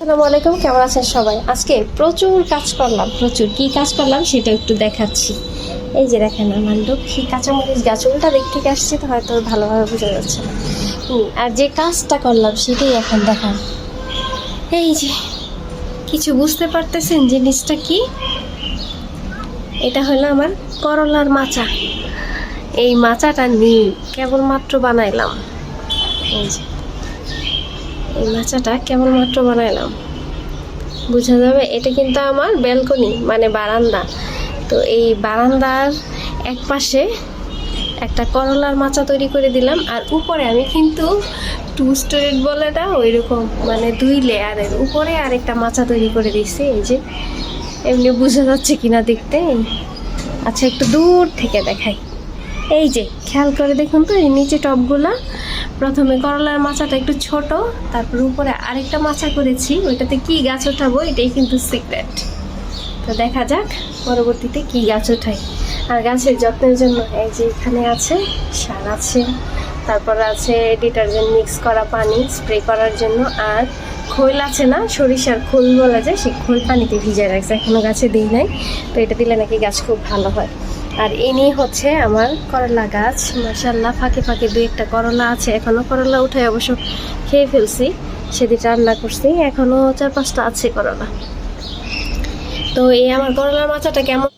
আসসালামু আলাইকুম কেমন আছেন সবাই? আজকে প্রচুর কাজ করলাম। প্রচুর কি কাজ করলাম সেটা একটু দেখাচ্ছি। এই যে দেখেন আমার লক্ষ্মী কাঁচামরিচ গাছ উল্টা দিক থেকে আসছে তো হয়তো ভালোভাবে বোঝা যাচ্ছে হুম, আর যে কাজটা করলাম সেটাই এখন দেখান। এই যে কিছু বুঝতে পারতেছেন জিনিসটা কি? এটা হলো আমার করলার মাচা। এই মাচাটা নিয়ে কেবলমাত্র বানাইলাম। এই যে মাচাটা কেবলমাত্র বানাইলাম বোঝা যাবে, এটা কিন্তু আমার ব্যালকনি মানে বারান্দা। তো এই বারান্দার এক পাশে একটা করলার মাচা তৈরি করে দিলাম, আর উপরে আমি কিন্তু টু স্টোরেড বলেটা ওই রকম মানে দুই লেয়ারের উপরে আর একটা মাচা তৈরি করে দিয়েছি, এই যে। এমনি বোঝা যাচ্ছে কিনা দেখতে। আচ্ছা একটু দূর থেকে দেখাই। এই যে, খেয়াল করে দেখুন তো, এই নিচে টপগুলা প্রথমে করলার মাচাটা একটু ছোট, তারপর উপরে আরেকটা মাচা করেছি, ওইটাতে কি গাছ ওঠাবো এটাই কিন্তু সিক্রেট তো দেখা যাক পরবর্তীতে কি গাছ ওঠাই আর গাছের যত্নের জন্য এই যে এখানে আছে, সার আছে তারপর আছে ডিটারজেন্ট মিক্স করা পানি, স্প্রে করার জন্য, আর খোল আছে না, সরিষার খোল বলা যায়, সেই খোল পানিতে ভিজায় রাখছে, এখনও গাছে দিই নাই, তো এটা দিলে নাকি গাছ খুব ভালো হয়। আর ইনি হচ্ছে আমার করলা গাছ মাসাল্লাহ ফাঁকে ফাঁকে দু একটা করলা আছে, এখনও করলা উঠে অবশ্য খেয়ে ফেলছি, সেদিন রান্না করছি, এখনও চার পাঁচটা আছে করলা। তো এই আমার করলার মাচাটা কেমন?